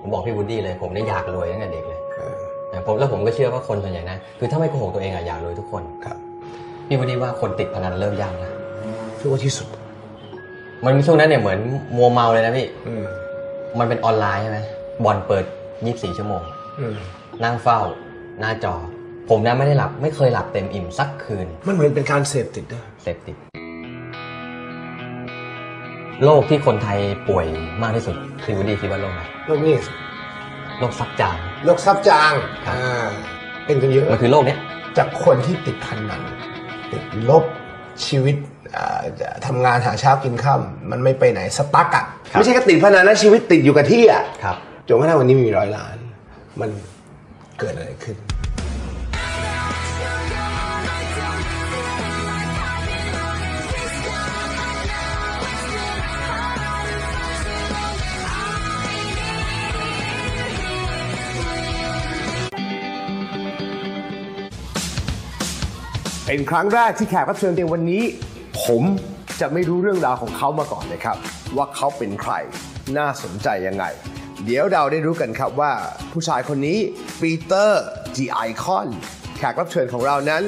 ผมบอกพี่วูดดี้เลย ผมได้อยากรวยตั้งแต่เด็กเลยเออนะผมแล้วผมก็เชื่อว่าคนส่วนใหญ่นะคือถ้าไม่โกหกตัวเองอะอยากรวยทุกคนครับพี่วูดดี้ว่าคนติดพนันเริ่มยากนะพี่ว่าที่สุด มันมีช่วงนั้นเนี่ยเหมือนมัวเมาเลยนะพี่อืมมันเป็นออนไลน์ใช่ไหมบอลเปิด 24 ชั่วโมงอืมนั่งเฝ้า หน้าจอ ผมนะไม่ได้หลับ ไม่เคยหลับเต็มอิ่มสักคืน มันเหมือนเป็นการเสพติดนะเสพติด โรคที่คนไทยป่วยมากที่สุดพี่วูดดี้คิดว่าโรคอะไรโรคนี้โรคซักจางโรคซับจางครับอ่าเป็นกันเยอะมันคือโรคเนี้ยจากคนที่ติดพันมันติดลบชีวิตอ่าทำงานหาเช้ากินข้ามมันไม่ไปไหนสตั๊กอะไม่ใช่แค่ติดพนันนะชีวิตติดอยู่กับที่อะครับจนกระทั่งวันนี้มีร้อยล้าน มันเกิดอะไรขึ้น เป็นครั้งแรกที่แขกรับเชิญในวันนี้ ผมจะไม่รู้เรื่องราวของเขามาก่อนเลยครับ ว่าเขาเป็นใครน่าสนใจยังไง เดี๋ยวเราได้รู้กันครับว่าผู้ชายคนนี้ปีเตอร์จีไอคอนแขกรับเชิญของเรานั้น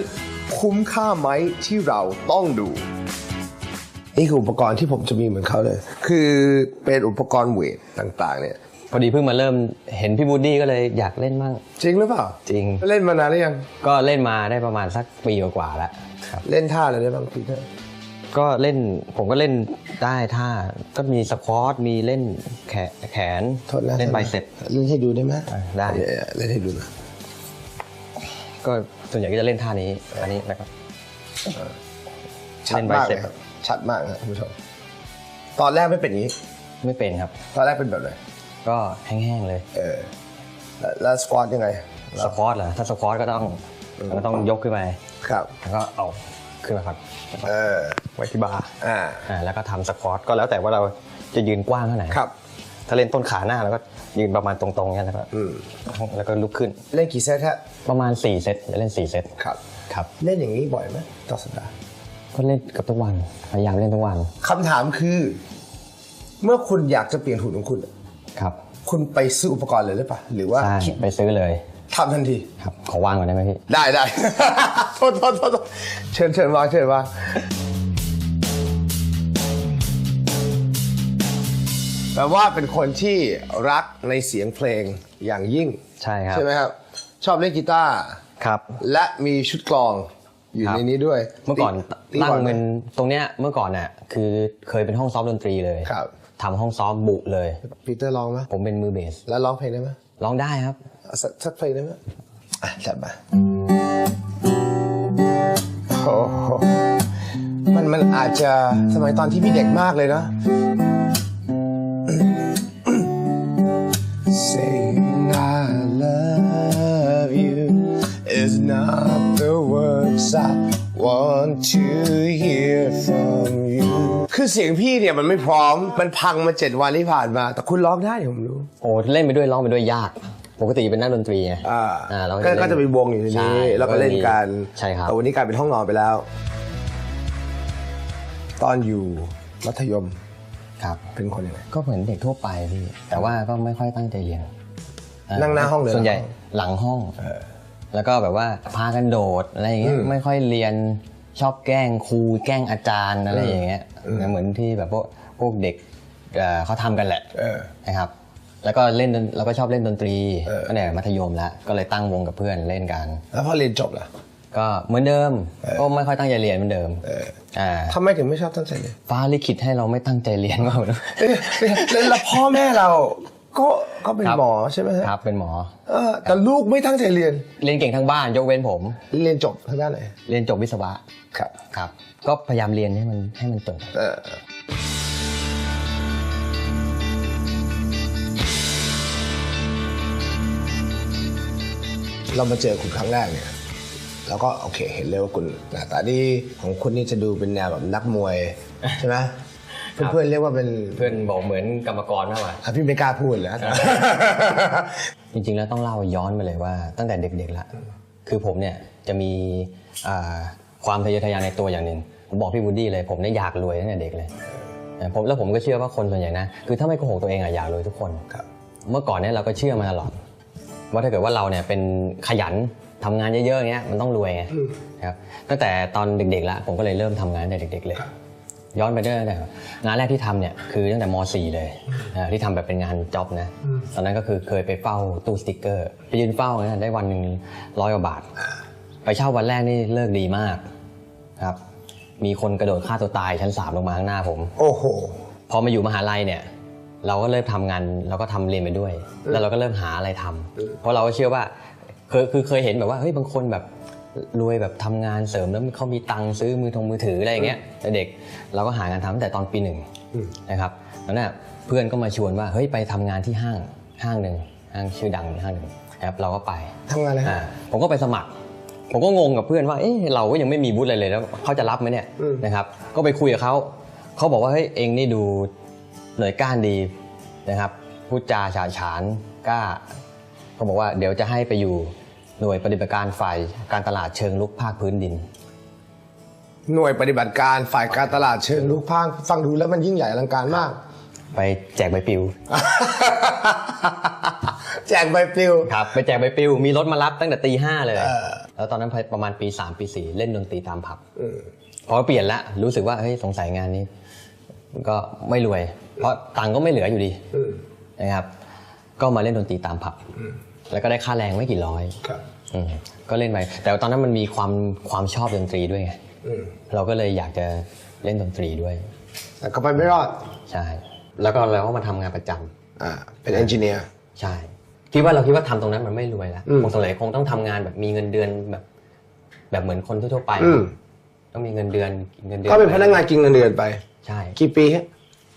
คุ้มค่าไหมที่เราต้องดูนี่คืออุปกรณ์ที่ผมจะมีเหมือนเขาเลย คือเป็นอุปกรณ์เวทต่างๆเนี่ย พอดีเพิ่งมาเริ่มเห็นพี่วูดดี้ก็เลยอยากเล่นมั่งจริงหรือเปล่า จริง เล่นมานานหรือยัง ก็เล่นมาได้ประมาณสักปีกว่าๆแล้วครับเล่นท่าอะไรได้บ้างปีเตอร์ก็เล่นผมก็เล่นได้ท่าก็มีสควอตมีเล่นแขนแขนโทษนะเล่นไบเซ็ปเล่นให้ดูได้ไหมอะได้เยวๆเล่นให้ดูหนะก็ส่วนใหญ่ก็จะเล่นท่านี้อันนี้แล้วก็ชัดเล่นมาก bicep เลยครับชัดมากครับคุณผู้ชมตอนแรกไม่เป็นอย่างนี้ ไม่เป็นครับ ตอนแรกเป็นแบบไหน ก็แห้งๆเลยเออแล้วแล้วสควอตยังไง สควอตเหรอถ้าสควอตก็ต้องมันก็ต้องยกขึ้นไปครับ แล้วก็เอาขึ้นมาครับเออไว้ที่บาร์อ่าอ่าแล้วก็ทำสควอตก็แล้วแต่ว่าเราจะยืนกว้างเท่าไหร่ครับ ถ้าเล่นต้นขาหน้าแล้วก็ยืนประมาณตรงๆเนี้ยแล้วก็อืมแล้วก็ลุกขึ้นเล่นกี่เซตฮะประมาณ4เซตจะเล่น4เซตครับ ครับ เล่นอย่างนี้บ่อยไหมต่อสัปดาห์ก็เล่นเกับทุกวันพยายามเล่นทุกวัน คำถามคือ เมื่อคุณอยากจะเปลี่ยนหุ่นของคุณ ครับคุณไปซื้ออุปกรณ์เลยหรือเปล่าหรือว่าใช่คิดไปซื้อเลยทำทันที ครับขอว่างก่อนได้ไหมพี่ ได้ได้โทษโทษโทษโทษเชิญเชิญวางเชิญวางแปลว่าเป็นคนที่รักในเสียงเพลงอย่างยิ่ง ใช่ครับ ใช่ไหมครับ ชอบเล่นกีตาร์ครับ และมีชุดกลองอยู่ครับในนี้ด้วย เมื่อก่อนตีตั้งก่ไหมเป็นตรงเนี้ยเมื่อก่อนน่ะคือเคยเป็นห้องซ้อมดนตรีเลยครับ ทำห้องซ้อมบุเลย ปีเตอร์ร้องไหมผมเป็นมือเบส แล้วร้องเพลงได้ไหมร้องได้ครับเอาสักสักเพลงได้ไหมอะจัดมาโอ้โหมันมันอาจจะสมัยตอนที่พี่เด็กมากเลยนะ Saying คือเสียงพี่เนี่ยมันไม่พร้อม มันพังมาเจ็ดวันที่ผ่านมา แต่คุณร้องได้ผมรู้ โอ้เล่นไปด้วยร้องไปด้วยยาก ปกติเป็นนักดนตรีไงอ่าอ่าเราก็เล่นก็จะมีวงอยู่ในใช่นี้ แล้วก็เล่นกันใช่ครับแต่วันนี้กลายเป็นห้องนอนไปแล้ว ตอนอยู่มัธยมครับ เป็นคนยังไงก็เหมือนเด็กทั่วไปพี่แต่ว่าก็ไม่ค่อยตั้งใจเรียนอ่นั่งหน้าห้องเลยส่วนใหญ่หลังห้องหลังห้องแล้วก็แบบว่าพากันโดดอะไรอย่างเงี้ยอืมไม่ค่อยเรียน ชอบแกล้งครูแกล้งอาจารย์อะไรอย่างเงี้ยเหมือนที่แบบพวกพวกเด็กเอ่อเขาทำกันแหละเออนะครับ แล้วก็เล่นดนเราก็ชอบเล่นดนตรีเออก็เนี่ยมัธยมแล้วก็เลยตั้งวงกับเพื่อนเล่นกัน แล้วพอเรียนจบล่ะก็เหมือนเดิมก็ไม่ค่อยตั้งใจเรียนเหมือนเดิมเอออ่าทำไมถึงไม่ชอบตั้งใจเรียนฟ้าลิขิตให้เราไม่ตั้งใจเรียนก็ไม่รู้เอ๊ะแล้วแล้วพ่อแม่เรา ก็ก็เป็นครับ หมอใช่ไหมฮะครับเป็นหมอ เออแต่ลูกไม่ตั้งใจเรียนเรียนเก่งทั้งบ้านยกเว้นผม เรียนจบทางด้านไหนเรียนจบวิศวะครับครับ ก็พยายามเรียนให้มันให้มันจบ เออเรามาเจอคุณครั้งแรกเนี่ยแล้วก็โอเคเห็นเลยว่าคุณหน้าตาดีของคุณนี่จะดูเป็นแนวแบบนักมวยใช่ไหม เพื่อนๆเรียกว่าเป็นเพื่อนบอกเหมือนกรรมกรมากกว่า อะพี่ไม่กล้าพูดแล้ว จริงๆแล้วต้องเล่าย้อนไปเลยว่าตั้งแต่เด็กๆละคือผมเนี่ยจะมีอ่าความทะเยอทะยานในตัวอย่างหนึ่งผมบอกพี่วูดดี้เลย ผมเนี่ยอยากรวยตั้งแต่เด็กเลยนะผมแล้วผมก็เชื่อว่าคนส่วนใหญ่นะคือถ้าไม่โกหกตัวเองอะอยากรวยทุกคน ครับ เมื่อก่อนเนี่ยเราก็เชื่อมาตลอด ว่าถ้าเกิดว่าเราเนี่ยเป็นขยันทำงานเยอะๆอย่างเงี้ยมันต้องรวยไงนะครับตั้งแต่ตอนเด็กๆละผมก็เลยเริ่มทำงานตั้งแต่เด็ก ๆ เลย ย้อนไปได้ตั้งแต่งานแรกที่ทำเนี่ยคือตั้งแต่ม .4 เลยอ่าที่ทำแบบเป็นงานจ็อบนะตอนนั้นก็คือเคยไปเฝ้าตู้สติกเกอร์ ไปยืนเฝ้าเนี่ยได้วันหนึ่งร้อยกว่าบาท ไปเช่าวันแรกนี่เลิกดีมากครับ มีคนกระโดดฆ่าตัวตายชั้นสามลงมาข้างหน้าผม โอ้โหพอมาอยู่มหาลัยเนี่ยเราก็เริ่มทำงานเราก็ทำเรียนไปด้วย แล้วเราก็เริ่มหาอะไรทำเพราะเราก็เชื่อว่าเคยคือเคยเห็นแบบว่าเฮ้ยบางคนแบบ รวยแบบทำงานเสริมแล้วเขามีตังค์ซื้อมือทงมือถืออะไรอย่างเงี้ยแต่เด็กเราก็หางานทำตั้งแต่ตอนปีหนึ่งอืมนะครับแล้วน่ะเพื่อนก็มาชวนว่าเฮ้ยไปทำงานที่ห้างห้างหนึ่งห้างชื่อดังห้างหนึ่งนะครับเราก็ไปทำงานอะไรฮะอ่าผมก็ไปสมัคร ผมก็งงกับเพื่อนว่าเอ๊ะเราก็ยังไม่มีวุฒิอะไรเลยแล้วเขาจะรับไหมเนี่ยอืมนะครับ ก็ไปคุยกับเขาเขาบอกว่าเฮ้ยเองนี่ดูหน่วยก้านดีนะครับพูดจาฉาฉานกล้าเขาบอกว่าเดี๋ยวจะให้ไปอยู่ หน่วยปฏิบัติการฝ่ายการตลาดเชิงลุกภาคพื้นดิน หน่วยปฏิบัติการฝ่ายการตลาดเชิงลุกพางฟังดูแล้วมันยิ่งใหญ่อลังการมาก ไปแจกใบปลิว แจกใบปลิวครับไปแจกใบปลิว มีรถมารับตั้งแต่ตีห้าเลยเออแล้วตอนนั้นประมาณปี3ปี4เล่นดนตรีตามผับอืมพอเปลี่ยนละรู้สึกว่าเฮ้ยสงสัยงานนี้ ก็ไม่รวย เพราะตังค์ก็ไม่เหลืออยู่ดีอืมนะครับ ก็มาเล่นดนตรีตามผับ แล้วก็ได้ค่าแรงไม่กี่ร้อยครับอืมก็เล่นไปแต่ตอนนั้นมันมีความความชอบดนตรีด้วยไงอืมเราก็เลยอยากจะเล่นดนตรีด้วย แต่ก็ไปไม่รอดใช่ แล้วก็เราก็มาทำงานประจำอ่าเป็นเอนจิเนียร์ ใช่คิดว่าเราคิดว่าทำตรงนั้นมันไม่รวยแล้วอืม คงสงสัยคงต้องทำงานแบบมีเงินเดือนแบบ แบบเหมือนคนทั่วๆไป อืมต้องมีเงินเดือนเงินเดือนก็เป็นพนักงานกินเงินเดือนไป ใช่ กี่ปีฮะ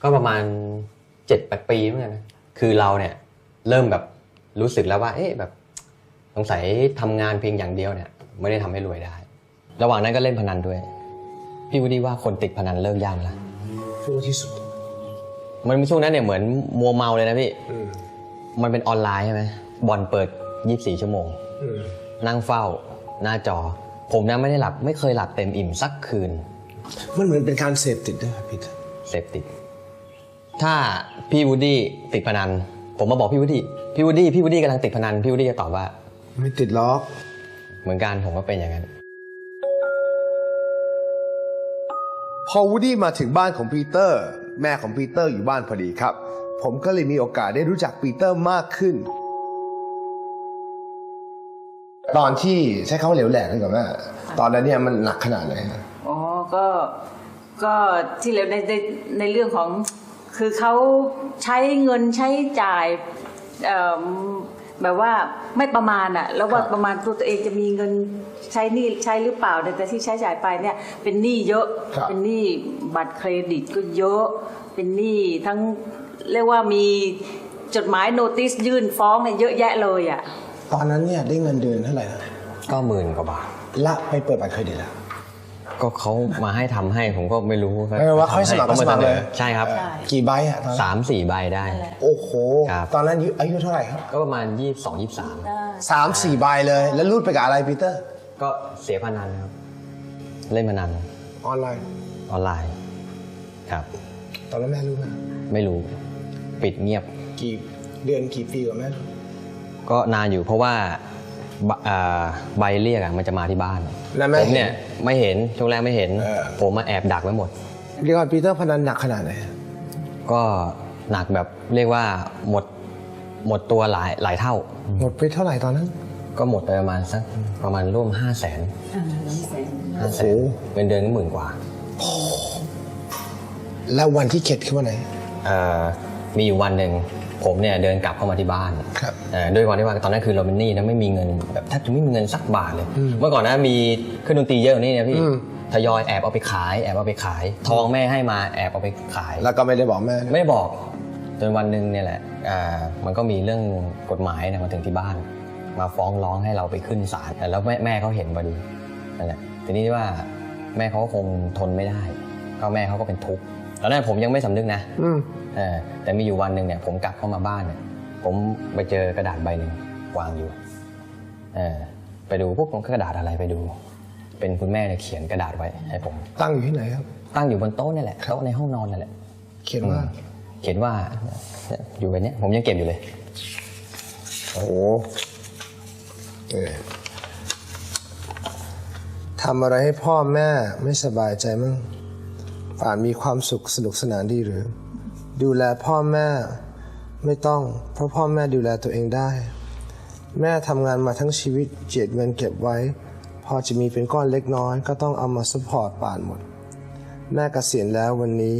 ก็ประมาณเจ็ดแปดปีเหมือนกันนะคือเราเนี่ย เริ่มแบบ รู้สึกแล้วว่า เอ๊ะแบบสงสัยทำงานเพียงอย่างเดียวเนี่ย ไม่ได้ทำให้รวยได้ ระหว่างนั้นก็เล่นพนันด้วย พี่วุฒิว่าคนติดพนันเลิกยากไหมละชั่วที่สุด มันมีช่วงนั้นเนี่ยเหมือนมัวเมาเลยนะพี่อืมมันเป็นออนไลน์ใช่ไหมบอลเปิด 24 ชั่วโมงอืมนั่งเฝ้า หน้าจอ ผมนะไม่ได้หลับไม่เคยหลับเต็มอิ่มสักคืน มันเหมือนเป็นการเสพติดด้วยครับพี่เสพติด ถ้าพี่วูดดี้ติดพนัน ผมมาบอกพี่วูดดี้พี่วูดดี้พี่วูดดี้กำลังติดพนันพี่วูดดี้จะตอบว่า ไม่ติดล็อก เหมือนกันผมก็เป็นอย่างนั้น พอวูดดี้มาถึงบ้านของปีเตอร์ แม่ของปีเตอร์อยู่บ้านพอดีครับ ผมก็เลยมีโอกาสได้รู้จักปีเตอร์มากขึ้น ตอนที่ใช้คำว่าเหลวแหลกเลยกับแม่ตอนนั้นเนี่ยมันหนักขนาดไหนฮะ อ๋อ ก็ ก็ที่เหลวในในในเรื่องของ คือเขาใช้เงินใช้จ่ายเอ่อแบบว่าไม่ประมาณอะแล้วว่าประมาณตัวตัวเองจะมีเงินใช้หนี้ใช้หรือเปล่าแต่ที่ใช้จ่ายไปเนี่ยเป็นหนี้เยอะครับเป็นหนี้บัตรเครดิตก็เยอะเป็นหนี้ทั้งเรียกว่ามีจดหมายโนติสยื่นฟ้องเนี่ยเยอะแยะเลยอะตอนนั้นเนี่ยได้เงินเดือนเท่าไหร่นะก็หมื่นกว่าบาทละไปเปิดบัตรเครดิตแล้ว ก็เขามาให้ทำให้ผมก็ไม่รู้ไม่ว่าเขาให้สมัครก็สมัครเลย ใช่ครับใช่กี่ใบอะตอนนั้นสามสี่ใบได้นั่นแหละโอ้โห ครับ ตอนนั้นอายุเท่าไหร่ครับก็ประมาณยี่สิบสองยี่สิบสามสามสี่ใบเลย แล้วรูดไปกับอะไรปีเตอร์ ก็เสียพนันครับ เล่นพนันออนไลน์ ออนไลน์ ครับ ตอนนั้นแม่รู้ไหมไม่รู้ปิดเงียบ กี่เดือนกี่ปีกว่าแม่รู้ก็นานอยู่เพราะว่า บอ่าใบเรียกอะมันจะมาที่บ้านแล้วแม่ผมเนี่ยไม่เห็นช่วงแรกไม่เห็น เออ ผมมาแอบดักไว้หมด เรียกว่าปีเตอร์พนันหนักขนาดไหนก็หนักแบบเรียกว่าหมดหมดตัวหลายหลายเท่า หมดไปเท่าไหร่ตอนนั้น ก็หมดไปประมาณสักประมาณร่วมห้าแสนห้าแสนเงินเดือนก็หมื่นกว่าแล้ววันที่เข็ดคือวันไหน เอ่อมีอยู่วันหนึ่ง ผมเนี่ยเดินกลับเข้ามาที่บ้านครับเอ่อด้วยความที่ว่าตอนนั้นคือเราเป็นหนี้นะไม่มีเงินแบบแทบจะไม่มีเงินสักบาทเลย เมื่อก่อนนะมีเครื่องดนตรีเยอะกว่านี่นะพี่อืมทยอยแอบเอาไปขายแอบเอาไปขาย ทองแม่ให้มาแอบเอาไปขาย แล้วก็ไม่ได้บอกแม่ด้วยไม่ได้บอกจนวันหนึ่งเนี่ยแหละอ่ามันก็มีเรื่องกฎหมายเนยมาถึงที่บ้าน มาฟ้องร้องให้เราไปขึ้นศาลแล้วแม่แม่เขาเห็นพอดีนั่นแหละทีนี้ว่าแม่เขาก็คงทนไม่ได้ก็แม่เขาก็เป็นทุกข์ ตอนนั้นผมยังไม่สำนึกนะอืม เออแต่มีอยู่วันหนึ่งเนี่ยผมกลับเข้ามาบ้านเนี่ยผมไปเจอกระดาษใบหนึ่งวางอยู่เออไปดูพวกผมก็กระดาษอะไรไปดู เป็นคุณแม่เนี่ยเขียนกระดาษไว้ให้ผม ตั้งอยู่ที่ไหนครับ ตั้งอยู่บนโต๊ะนี่แหละโต๊ะในห้องนอนนั่นแหละ เขียนว่า เขียนว่าอยู่แบบเนี้ยผมยังเก็บอยู่เลย โอ้โหเออทำอะไรให้พ่อแม่ไม่สบายใจมั้ง ป่านมีความสุขสนุกสนานดีหรือ ดูแลพ่อแม่ไม่ต้อง เพราะพ่อแม่ดูแลตัวเองได้ แม่ทำงานมาทั้งชีวิตเจียดเงินเก็บไว้ พอจะมีเป็นก้อนเล็กน้อย ก็ต้องเอามาสปอร์ตป่านหมด แม่เกษียณแล้ววันนี้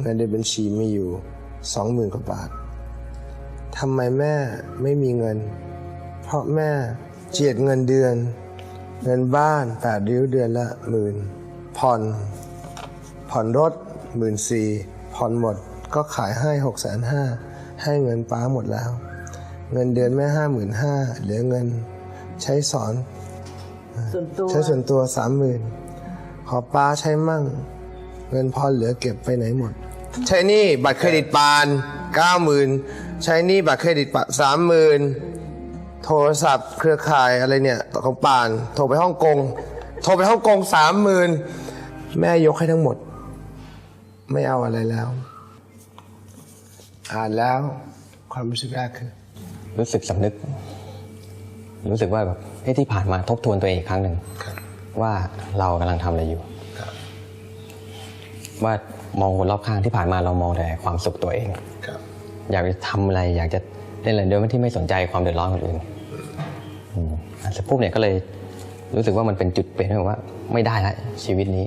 เงินในบัญชีมีอยู่สองหมื่นกว่าบาททำไมแม่ไม่มีเงิน เพราะแม่เจียดเงินเดือน เงินบ้านแปดริ้วเดือนละหมื่นผ่อน ผ่อนรถหมื่นสี่ผ่อนหมดก็ขายให้หกแสนห้าให้เงินป้าหมดแล้ว เงินเดือนแม่ห้าหมื่นห้าเหลือเงินใช้สอนส่วนตัวใช้ส่วนตัวสามหมื่นขอป้าใช้มั่ง เงินพอเหลือเก็บไปไหนหมด ใช้หนี่บัตรเครดิตปานเก้าหมื่นใช้หนี่บัตรเครดิตปานสามหมื่นโทรศัพท์เครือข่ายอะไรเนี่ยของปาน โทรไปฮ่องกง โทรไปฮ่องกงสามหมื่นแม่ยกให้ทั้งหมด ไม่เอาอะไรแล้ว อ่านแล้วความรู้สึกแรกคือ รู้สึกสำนึก รู้สึกว่าแบบเฮ้ยที่ผ่านมาทบทวนตัวเองอีกครั้งหนึ่งครับว่าเรากำลังทำอะไรอยู่ว่ามองคนรอบข้างที่ผ่านมาเรามองแต่ความสุขตัวเองครับอยากจะทำอะไร อยากจะเล่นอะไรโดยที่ไม่สนใจความเดือดร้อนคนอื่นอืมเสร็จปุ๊บเนี่ยก็เลยรู้สึกว่ามันเป็นจุดเปลี่ยนที่แบบว่าไม่ได้ละชีวิตนี้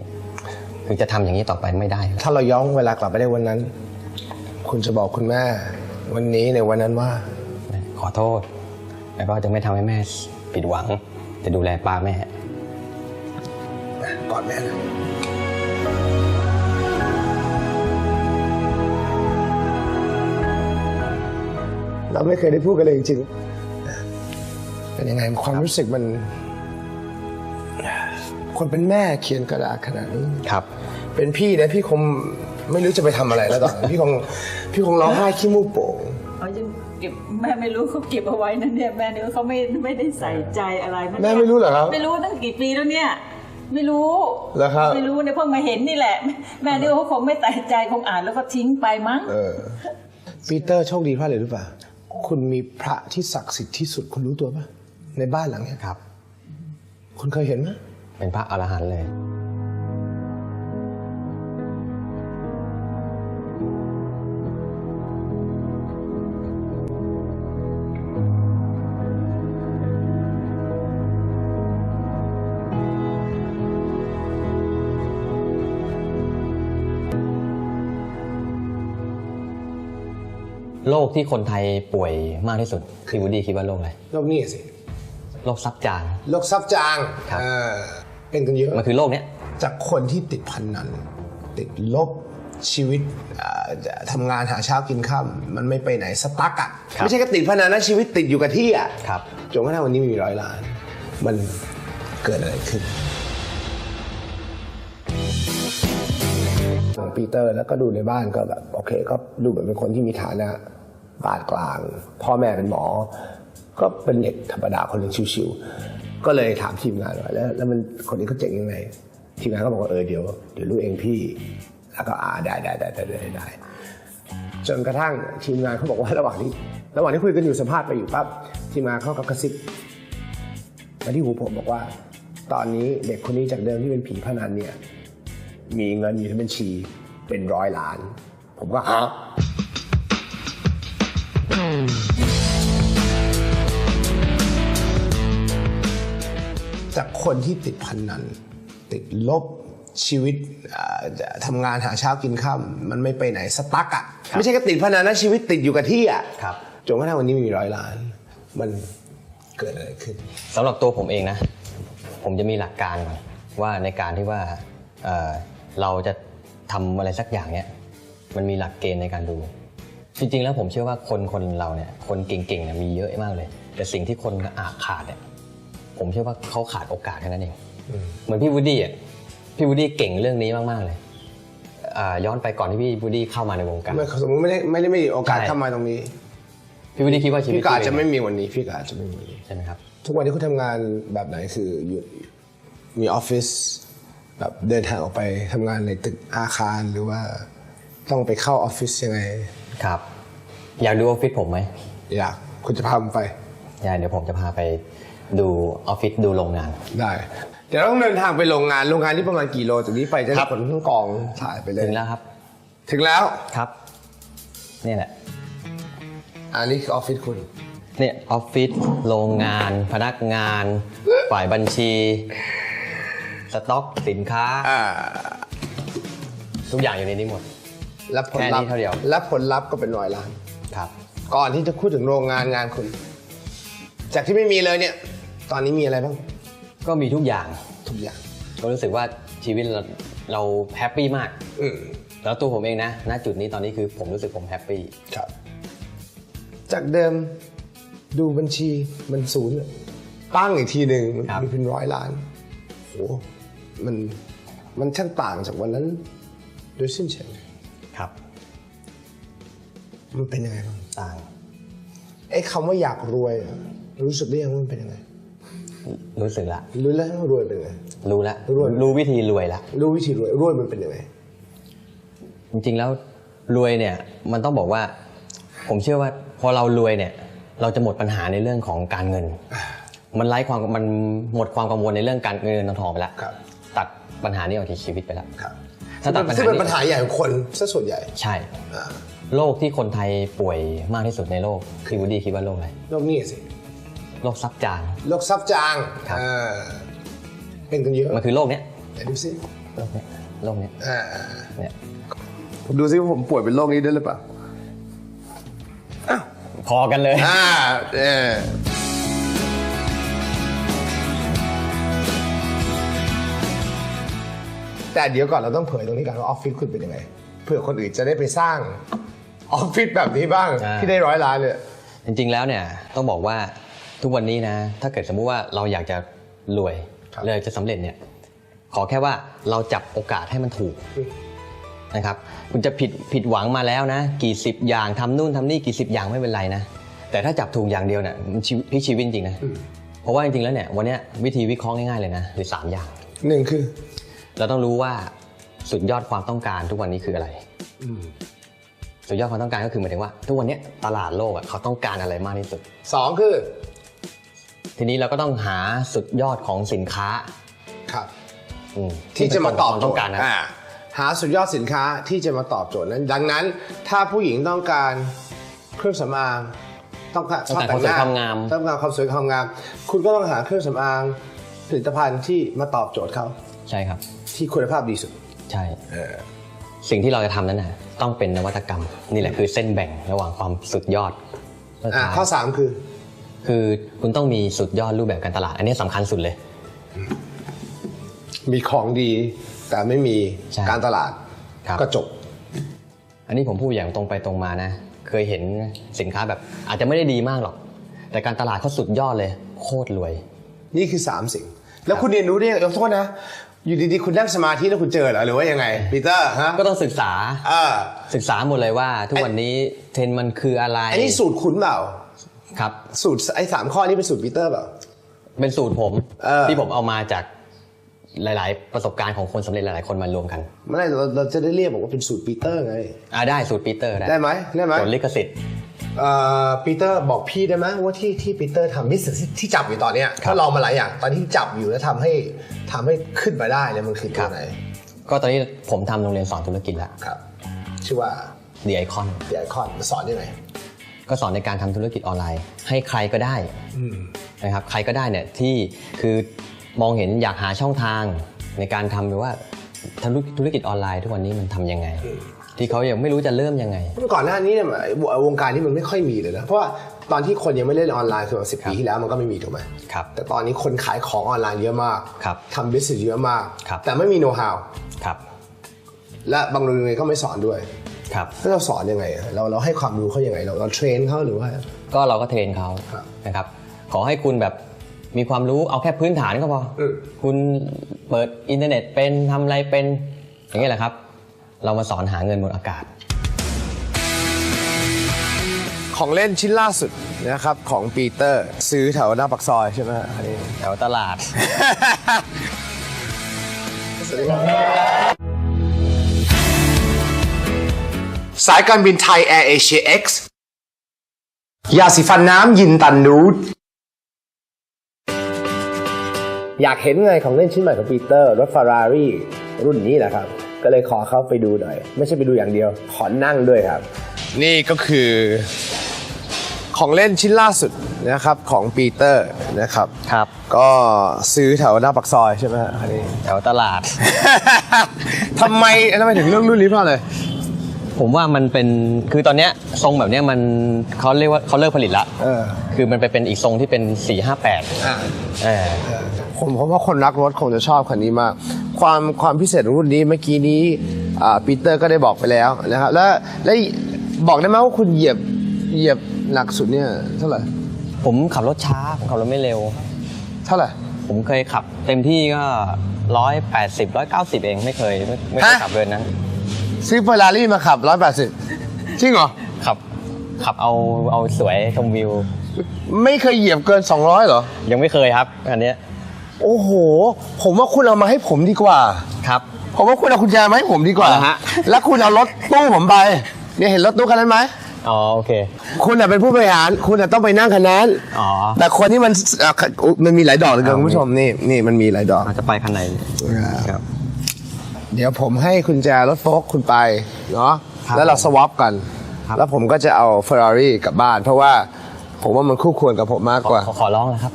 คือจะทำอย่างนี้ต่อไปไม่ได้ละถ้าเราย้อนเวลากลับไปได้วันนั้น คุณจะบอกคุณแม่ วันนี้ในวันนั้นว่า ขอโทษ แล้วก็จะไม่ทำให้แม่ผิดหวัง จะดูแลป้าแม่ กอดแม่นะเราไม่เคยได้พูดกันเลยจริงๆเป็นยังไงความรู้สึกมัน คนเป็นแม่เขียนกระดาษขนาดนี้ครับ เป็นพี่นะพี่คงไม่รู้จะไปทำอะไรแล้วตอนนั้นพี่คงพี่คงร้องไห้ขี้มูกโป่งเขายังเก็บแม่ไม่รู้เขาเก็บเอาไว้นะเนี่ยแม่เนี่ยเขาไม่ไม่ได้ใส่ใจอะไรนะเนี่ยแม่ไม่รู้เหรอครับไม่รู้ตั้งกี่ปีแล้วเนี่ยไม่รู้เหรอครับไม่รู้เนี่ยเพิ่งมาเห็นนี่แหละ แม่นี่เขาคงไม่ใส่ใจคงอ่านแล้วก็ทิ้งไปมั้งเออปีเตอร์โชคดีเพราะอะไรรู้ป่ะคุณมีพระที่ศักดิ์สิทธิ์ที่สุดคุณรู้ตัวป่ะในบ้านหลังเนี้ยครับ คุณเคยเห็นไหม เป็นพระอรหันต์เลย โรคที่คนไทยป่วยมากที่สุดคือวูดดี้คิดว่าโรคอะไรโรคนี้สิ โรคซับจาง โรคซับจางครับ เออ เป็นกันเยอะมันคือโรคเนี้ยจากคนที่ติดพันนันติดลบชีวิตเอ่อทำงานหาเช้ากินข้ามมันไม่ไปไหนสตั๊กอะครับไม่ใช่แค่ติดพนันนะชีวิตติดอยู่กับที่อะครับจนกระทั่งวันนี้มีร้อยล้าน มันเกิดอะไรขึ้นของปีเตอร์แล้วก็ดูในบ้านก็แบบโอเคก็ดูเหมือนเป็นคนที่มีฐานะปานกลาง พ่อแม่เป็นหมอ ก็เป็นเด็กธรรมดาคนหนึ่งชิวๆ ก็เลยถามทีมงานว่าแล้วแล้วมันคนนี้เขาเจ๋งยังไงทีมงานก็บอกว่าเออเดี๋ยวเดี๋ยวรู้เองพี่ แล้วก็อ่าได้ได้ได้ได้ได้ได้จนกระทั่งทีมงานเขาบอกว่าระหว่างที่ระหว่างที่คุยกันอยู่สัมภาษณ์ไปอยู่ปั๊บทีมงานเขาก็กระซิบมาที่หูผมบอกว่า ตอนนี้เด็กคนนี้จากเดิมที่เป็นผีพนันเนี่ยมีเงินอยู่ในบัญชีเป็นร้อยล้าน ผมก็ฮะ คนที่ติดพันนันติดลบชีวิตเอ่อทำงานหาเช้ากินข้ามมันไม่ไปไหนสตั๊กอะไม่ใช่แค่ติดพนันนะชีวิตติดอยู่กับที่อะครับจนกระทั่งวันนี้มีร้อยล้าน มันเกิดอะไรขึ้นสำหรับตัวผมเองนะ ผมจะมีหลักการก่อนว่าในการที่ว่าเอ่อเราจะทำอะไรสักอย่างเนี้ยมันมีหลักเกณฑ์ในการดู จริงๆแล้วผมเชื่อว่าคนคนเราเนี่ยคนเก่งๆเนี่ยมีเยอะมากเลย แต่สิ่งที่คนอาจขาดเนี่ย ผมเชื่อว่าเขาขาดโอกาสแค่นั้นเองเหมือนพี่วูดดี้อะพี่วูดดี้เก่งเรื่องนี้มากๆเลยอ่าย้อนไปก่อนที่พี่วูดดี้เข้ามาในวงการไม่สมมติไม่ได้ไม่ได้ไม่มีโอกาสใช่เข้ามาตรงนี้พี่วูดดี้คิดว่าชีวิตพี่ก็อาจจะตัวเงไม่มีวันนี้พี่ก็อาจจะไม่มีวันนี้ใช่ไหมครับทุกวันนี้คุณทำงานแบบไหนคืออยู่มีออฟฟิศแบบเดินทางออกไปทำงานในตึกอาคารหรือว่าต้องไปเข้าออฟฟิศยังไงครับ อยากดูออฟฟิศผมไหมอยากคุณจะพาผมไปใช่เดี๋ยวผมจะพาไป ดูออฟฟิศดูโรงงาน ได้ เดี๋ยวต้องเดินทางไปโรงงานโรงงานที่ประมาณกี่โลจากนี้ไปจะคได้รับขนทั้งกองถ่ายไปเลย ถึงแล้วครับ ถึงแล้วครับ นี่แหละ อันนี้คือออฟฟิศคุณ เนี่ยออฟฟิศโรงงาน พนักงาน ฝ่ายบัญชี สต็อกสินค้า อ่า ทุกอย่างอยู่ในนี้หมด และผลลัพแค่นี้ธ์เท่าเดียว และผลลัพธ์ก็เป็นร้อยล้าน ครับ ก่อนที่จะพูดถึงโรงงานงานคุณ จากที่ไม่มีเลยเนี่ย ตอนนี้มีอะไรบ้างก็มีทุกอย่างทุกอย่างก็รู้สึกว่าชีวิตเราเราแฮปปี้มากอืมแล้วตัวผมเองนะณจุดนี้ตอนนี้คือผมรู้สึกผมแฮปปี้ครับ จากเดิมดูบัญชีมันศูนย์ตั้งอีกทีหนึ่งมันครับมีเป็นร้อยล้านโอ้มันมันช่างต่างจากวันนั้น โดยสิ้นเชิงครับ มันเป็นยังไงบ้างต่าง ไอ้คำว่าอยากรวยอะรู้สึกได้ยังว่ามันเป็นยังไง รู้สึกละ รู้แล้วว่ารวยเป็นยังไง รู้ละรวย รู้วิธีรวยละรู้วิธีรวยรวยมันเป็นยังไง จริงๆแล้วรวยเนี่ยมันต้องบอกว่า ผมเชื่อว่าพอเรารวยเนี่ย เราจะหมดปัญหาในเรื่องของการเงิน มันไร้ความมันหมดความกังวลในเรื่องการเงินทองไปแล้วครับ ตัดปัญหานี้ออกจากชีวิตไปแล้ว ครับถ้าตัดปัญหาซึ่งเป็นนี้ปัญหาใหญ่ของคนซะส่วนใหญ่ใช่อ่าโรคที่คนไทยป่วยมากที่สุดในโลกคือวูดดี้คิดว่าโรคอะไรโรคนี้สิ โรคซับจาง โรคซับจางครับ อ่าเป็นกันเยอะมันคือโรคเนี้ยไหนดูสิโรคเนี้ยโรคเนี้ยอ่าเนี่ยผมดูซิว่าผมป่วยเป็นโรคนี้ด้วยหรือเปล่า พอกันเลย อ่าเออแต่เดี๋ยวก่อนเราต้องเผยตรงนี้ก่อนว่าออฟฟิศคุณเป็นยังไงเผื่อคนอื่นจะได้ไปสร้างออฟฟิศแบบนี้บ้างอ่า ที่ได้ร้อยล้านเลย จริงๆแล้วเนี่ยต้องบอกว่า ทุกวันนี้นะ ถ้าเกิดสมมุติว่าเราอยากจะรวยครับเลยจะสำเร็จเนี่ย ขอแค่ว่าเราจับโอกาสให้มันถูกนะครับ คุณจะผิดผิดหวังมาแล้วนะ กี่สิบอย่างทำนู่นทำนี่กี่สิบอย่างไม่เป็นไรนะ แต่ถ้าจับถูกอย่างเดียวเนี่ยมันชีวิตพลิกชีวิตจริงๆนะ เพราะว่าจริงๆแล้วเนี่ยวันเนี้ยวิธีวิเคราะห์ง่ายๆเลยนะคือสามอย่าง หนึ่งคือเราต้องรู้ว่าสุดยอดความต้องการทุกวันนี้คืออะไรสุดยอดความต้องการก็คือหมายถึงว่า ทุกวันเนี้ยตลาดโลกอะเขาต้องการอะไรมากที่สุด สองคือ ทีนี้เราก็ต้องหาสุดยอดของสินค้าครับ อืมที่จะมาตอบควโจต้องทย์การนะ อ่าหาสุดยอดสินค้าที่จะมาตอบโจทย์นั้น ดังนั้นถ้าผู้หญิงต้องการเครื่องสำอางต้องการต้องการความสวยความงาม ต้องการความสวยความงาม คุณก็ต้องหาเครื่องสำอางผลิตภัณฑ์ที่มาตอบโจทย์เขาใช่ครับ ที่คุณภาพดีสุด ใช่สิ่งที่เราจะทำนั้นนะต้องเป็นนวัตกรรม นี่แหละคือเส้นแบ่งระหว่างความสุดยอดสุดอ่าท้ายข้อสามคือ คือคุณต้องมีสุดยอดรูปแบบการตลาด อันนี้สำคัญสุดเลย มีของดี แต่ไม่มีใช่การตลาดครับ ก็จบ อันนี้ผมพูดอย่างตรงไปตรงมานะ เคยเห็นสินค้าแบบอาจจะไม่ได้ดีมากหรอก แต่การตลาดเขาสุดยอดเลย โคตรรวย นี่คือ 3 สิ่ง แล้วคุณเรียนรู้ได้ยังไงยกโทษนะ อยู่ดีๆ คุณนั่งสมาธิแล้วคุณเจอเหรอหรือว่ายังไงปีเตอร์ฮะก็ต้องศึกษา เออศึกษาหมดเลยว่า ทุกวันนี้เทรนด์มันคืออะไร อันนี้สูตรคุณเปล่า ครับสูตรไอ้สามข้อนี้เป็นสูตรปีเตอร์เปล่า เป็นสูตรผมเออ ที่ผมเอามาจากหลาย ๆ ประสบการณ์ของคนสำเร็จหลาย ๆ คนมารวมกัน ไม่เราเราจะได้เรียกบอกว่าเป็นสูตรปีเตอร์ไง อ่าได้สูตรปีเตอร์ได้ได้ไหมได้ไหมจดลิขสิทธิ์ เอ่อปีเตอร์บอกพี่ได้ไหมว่าที่ที่ปีเตอร์ทำมิสที่ที่จับอยู่ตอนเนี้ยถ้าลองมาหลายอย่างตอนที่จับอยู่แล้วทำให้ทำให้ขึ้นมาได้เนี่ยมันคือตัวไหนก็ตอนนี้ผมทำโรงเรียนสอนธุรกิจแล้วครับ ชื่อว่า The Icon เดียคอนสอนยังไง ก็สอนในการทำธุรกิจออนไลน์ ให้ใครก็ได้นะครับใครก็ได้เนี่ยที่คือมองเห็นอยากหาช่องทางในการทำหรือว่าธุรธุรกิจออนไลน์ทุกวันนี้มันทำยังไง ที่เขายังไม่รู้จะเริ่มยังไงเมื่อก่อนหน้านี้เนี่ยวงการนี้มันไม่ค่อยมีเลยนะเพราะว่าตอนที่คนยังไม่เล่นออนไลน์คือสิบปีที่แล้วมันก็ไม่มีถูกไหมครับแต่ตอนนี้คนขายของออนไลน์เยอะมากครับทำบิสเนสเยอะมากครับแต่ไม่มีโน้ตฮาวครับและบางโรงเรียนก็ไม่สอนด้วย ครับแล้วเราสอนยังไงอะเราเราให้ความรู้เขายังไงเราเราเทรนเขาหรือว่า ก็เราก็เทรนเขาครับนะครับ ขอให้คุณแบบมีความรู้เอาแค่พื้นฐานก็พอเออคุณเปิดอินเทอร์เน็ตเป็นทำอะไรเป็น อย่างนี้แหละครับ เรามาสอนหาเงินบนอากาศ ของเล่นชิ้นล่าสุดนะครับของปีเตอร์ซื้อแถวหน้าปักซอยใช่ไหมฮะอันนี้แถวตลาด สวัสดีครับ สายการบินไทยแอร์เอเชีย X ยาสีฟันน้ำยินตันนูดอยากเห็นไงของเล่นชิ้นใหม่ของปีเตอร์รถฟ e รารี่รุ่นนี้แหละครับ ก็เลยขอเขาไปดูหน่อย ไม่ใช่ไปดูอย่างเดียว ขอนั่งด้วยครับ นี่ก็คือของเล่นชิ้นล่าสุดนะครับของปีเตอร์นะครับ ครับ ก็ซื้อแถวหน้าปักซอยใช่ไหมฮะอันนี้แถวตลาด ทำไมทำไมถึงเรื่องรุ่นนี้เพราะอะไร ผมว่ามันเป็นคือตอนเนี้ยทรงแบบเนี้ยมันเขาเรียกว่าเขาเลิกผลิตละเออคือมันไปเป็นอีกทรงที่เป็น 4 5 8อ่าเออผมผมว่าคนรักรถคงจะชอบคันนี้มาก ความความพิเศษของรุ่นนี้เมื่อกี้นี้อ่าปีเตอร์ก็ได้บอกไปแล้วนะครับแล้วแล้วบอกได้ไหมว่าคุณเหยียบเหยียบหนักสุดเนี่ยเท่าไหร่ผมขับรถช้าผมขับรถไม่เร็ว เท่าไหร่ผมเคยขับ เต็มที่ก็ร้อยแปดสิบร้อยเก้าสิบเองไม่เคยไม่ไม่เคยฮะขับเกินนั้น ซื้อเฟอร์รารี่มาขับ180จริงเหรอ ขับ ขับเอาเอาสวยชมวิว ไม่เคยเหยียบเกิน 200เหรอ ยังไม่เคยครับ อันเนี้ยโอ้โห ผมว่าคุณเอามาให้ผมดีกว่า ครับ ผมว่าคุณเอากุญแจมาให้ผมดีกว่าเอาละฮะ แล้วคุณเอารถตู้ผมไปเนี่ยเห็นรถตู้คันนั้นไหมอ๋อโอเค คุณน่ะเป็นผู้บริหาร คุณน่ะต้องไปนั่งคันนั้นอ๋อ แต่คนที่มันอะอุ๊ยมันมีหลายดอกเลยเอาคุณผู้ชมนี่นี่มันมีหลายดอกอาจจะไปคันไหนครับ เดี๋ยวผมให้คุณแจรถโฟกคุณไปเนาะครับแล้วเราสวอปกัน ครับ แล้วผมก็จะเอา Ferrari กลับบ้าน เพราะว่าผมว่ามันคู่ควรกับผมมากขอกว่า ขอขอร้องแล้วครับ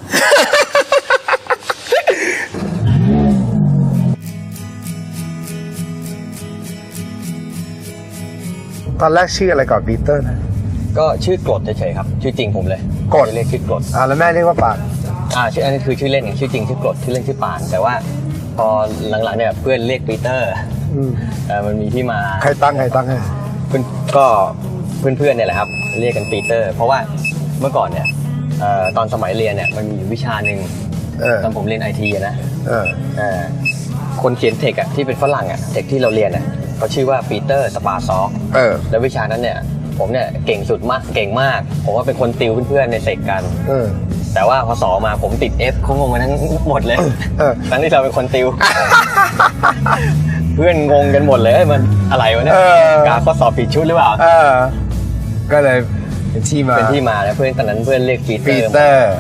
ตอนแรกชื่ออะไรก่อนปีเตอร์นะ ก็ชื่อกรดเฉยๆครับ ชื่อจริงผมเลยกรด เรียกชื่อกรด อ่าแล้วแม่เรียกว่าปาก อ่าชื่ออันนี้คือชื่อเล่นไงชื่อจริงชื่อกรดชื่อเล่นชื่อปานแต่ว่า พอหลังๆเนี่ยเพื่อนเรียกปีเตอร์อืมเออมันมีที่มาใครตั้งใครตั้งให้เพื่อนก็เพื่อนๆเนี่ยแหละครับ เรียกกันปีเตอร์ เพราะว่าเมื่อก่อนเนี่ยเอ่อตอนสมัยเรียนเนี่ยมันมีอยู่วิชาหนึ่งเออตอนผมเรียนไอทีนะเออเอ่อคนเขียนเทคอะที่เป็นฝรั่งอะเทคที่เราเรียนอะเขาชื่อว่าปีเตอร์สปาซอกเออแล้ววิชานั้นเนี่ยผมเนี่ยเก่งสุดมากเก่งมาก ผมว่าเป็นคนติวเพื่อนๆในเทคกัน เออ แต่ว่าพอสอบมาผมติด F เขางงกันทั้งหมดเลยเออ ทั้งที่เราเป็นคนติว เพื่อนงงกันหมดเลยเอ้ยมันอะไรวะเนี่ยเออ การข้อสอบผิดชุดหรือเปล่า เออ ก็เลยเป็นที่มา เป็นที่มาแล้วเพื่อนตอนนั้นเพื่อนเรียกปีเตอปีร์เตอร์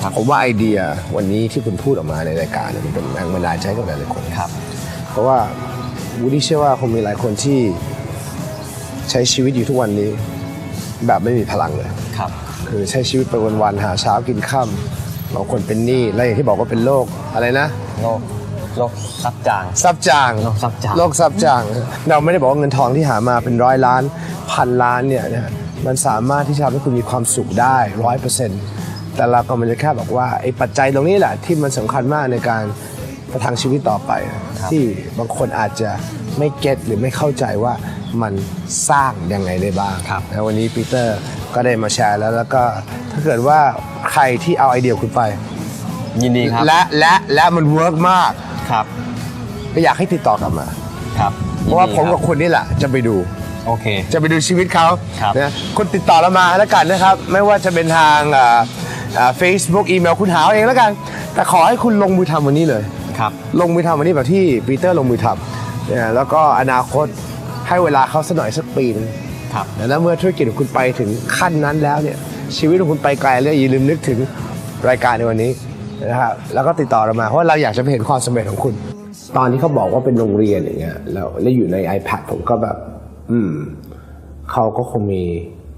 ครับผมว่าไอเดียวันนี้ที่คุณพูดออกมาในรายการเนี่ยมันเป็นแรงบันดาลใจให้กับหลายๆคน ครับ เพราะว่าวูดดี้เชื่อว่าคงมีหลายคนที่ใช้ชีวิตอยู่ทุกวันนี้ แบบไม่มีพลังเลย ครับ คือใช้ชีวิตไปวันๆหาเช้ากินค่ำบางคนเป็นหนี้และอย่างที่บอกว่าเป็นโรคอะไรนะโลกโลกซับจางซับจางโรคซับจางโรคซับจาง เราไม่ได้บอกว่าเงินทองที่หามาเป็นร้อยล้านพันล้านเนี่ยนะมันสามารถที่จะทำให้คุณมีความสุขได้ร้อยเปอร์เซ็นต์แต่เราก็มันจะแค่บอกว่าไอ้ปัจจัยตรงนี้แหละที่มันสำคัญมากในการประทังชีวิตต่อไป ที่บางคนอาจจะไม่เก็ตหรือไม่เข้าใจว่า มันสร้างยังไงได้บ้างครับนะวันนี้ปีเตอร์ก็ได้มาแชร์แล้วแล้วก็ถ้าเกิดว่าใครที่เอาไอเดียคุณไป ยินดีครับ และและและมันเวิร์กมากครับก็อยากให้ติดต่อกลับมาครับเพราะว่าผมยินดีกับคุณนี่แหละจะไปดูโอเค จะไปดูชีวิตเขาครับนะคุณติดต่อเรามาแล้วกันนะครับ ไม่ว่าจะเป็นทางเฟซบุ๊กอีเมลคุณหาเอาเองแล้วกัน แต่ขอให้คุณลงมือทำวันนี้เลยครับ ลงมือทำวันนี้แบบที่ปีเตอร์ลงมือทำนะแล้วก็อนาคต ให้เวลาเขาสักหน่อยสักปีหนึงครับแล้วเมื่อธุรกิจของคุณไปถึงขั้นนั้นแล้วเนี่ยชีวิตของคุณไปไกลแล้วอย่าลืมนึกถึงรายการในวันนี้นะครับแล้วก็ติดต่อเรามาเพราะว่าเราอยากจะไปเห็นความสำเร็จของคุณ ตอนที่เขาบอกว่าเป็นโรงเรียนอย่างเงี้ยแล้วแล้วอยู่ใน iPad ผมก็แบบ อืมเขาก็คงมี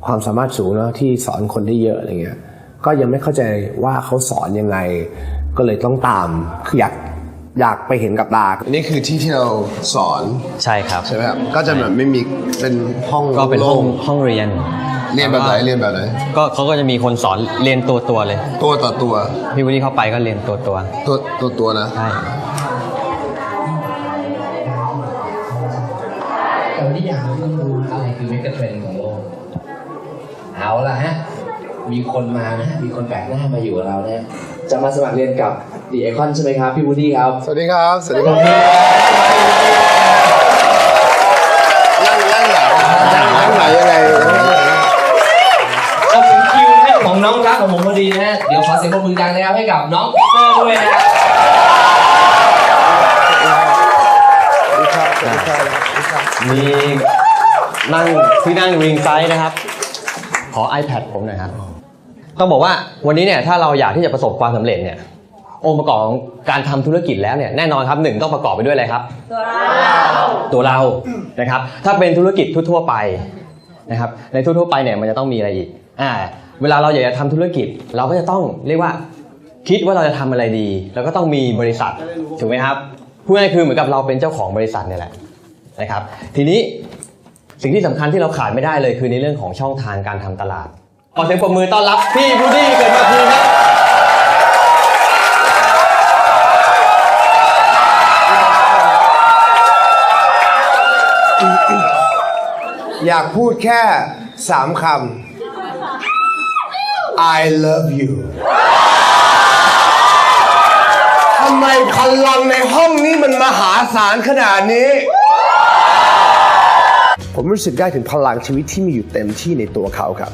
ความสามารถสูงเนาะที่สอนคนได้เยอะอะไรเงี้ยก็ยังไม่เข้าใจว่าเขาสอนยังไง ก็เลยต้องตามคืออยาก อยากไปเห็นกับตานี่คือที่ที่เราสอนใช่ครับ ใช่ไหมครับ ก็จะแบบไม่มีเป็นห้องก็เป็นห้องโล่ห้องเรียน เรียนแบบไหนเรียนแบบไหนก็เขาก็จะมีคนสอนเรียนตัวตัวๆเลย ตัวต่อตัวพี่วุฒิเข้าไปก็เรียนตัวตัวตัวตัวตัวนะ ๆใช่แต่วันนี้อยากรู้อะไรคือเมกะเทรนด์ของโลก เอาละฮะ มีคนมานะฮะมีคนแปลกหน้ามาอยู่กับเราเนี่ย จะมาสมัครเรียนกับดีไอคอนใช่ไหมครับ พี่วูดดี้ครับ สวัสดีครับ สวัสดีครับนั่งนั่งไหนนั่งไหนยังไงก็ถึงคิวนะของน้องรักของผมพอดีนะฮะ เดี๋ยวขอเสียงปรบมือดังนะครับให้กับน้องปีเตอร์ด้วยนะฮะสวัสดีครับสวัสดีครับสวัสดีครับมีนั่งที่นั่งริงไซด์นะครับ ขอ iPad ผมหน่อยครับ ต้องบอกว่า วันนี้เนี่ยถ้าเราอยากที่จะประสบความสำเร็จเนี่ยองค์ประกอบของการทำธุรกิจแล้วเนี่ยแน่นอนครับหนึ่งต้องประกอบไปด้วยอะไรครับตัวเรานะครับ ถ้าเป็นธุรกิจทั่วๆไปนะครับ ในทั่วๆไปเนี่ยมันจะต้องมีอะไรอีกอ่าเวลาเราอยากจะทำธุรกิจ เราก็จะต้องเรียกว่า คิดว่าเราจะทำอะไรดี แล้วก็ต้องมีบริษัทถูกไหมครับพูดง่ายๆคือเหมือนกับเราเป็นเจ้าของบริษัทเนี่ยแหละนะครับ ทีนี้สิ่งที่สำคัญที่เราขาดไม่ได้เลยคือในเรื่องของช่องทางการทำตลาด ขอเสียงปรบมือต้อนรับพี่บูดี้เกิดมาคูครับอยากพูดแค่สามคำ I love you ทำไมพลังในห้องนี้มันมหาศาลขนาดนี้ ผมรู้สึกได้ถึงพลังชีวิตที่มีอยู่เต็มที่ในตัวเขาครับ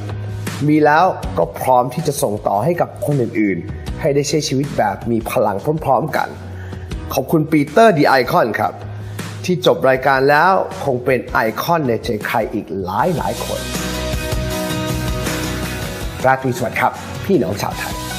มีแล้วก็พร้อมที่จะส่งต่อให้กับคนอื่นๆ ให้ได้ใช้ชีวิตแบบมีพลังพร้อมๆกัน ขอบคุณปีเตอร์ดีไอคอนครับ ที่จบรายการแล้วคงเป็นไอคอนในใจใครอีกหลายหลายๆคน ราตรีสวัสดิ์ครับ พี่น้องชาวไทย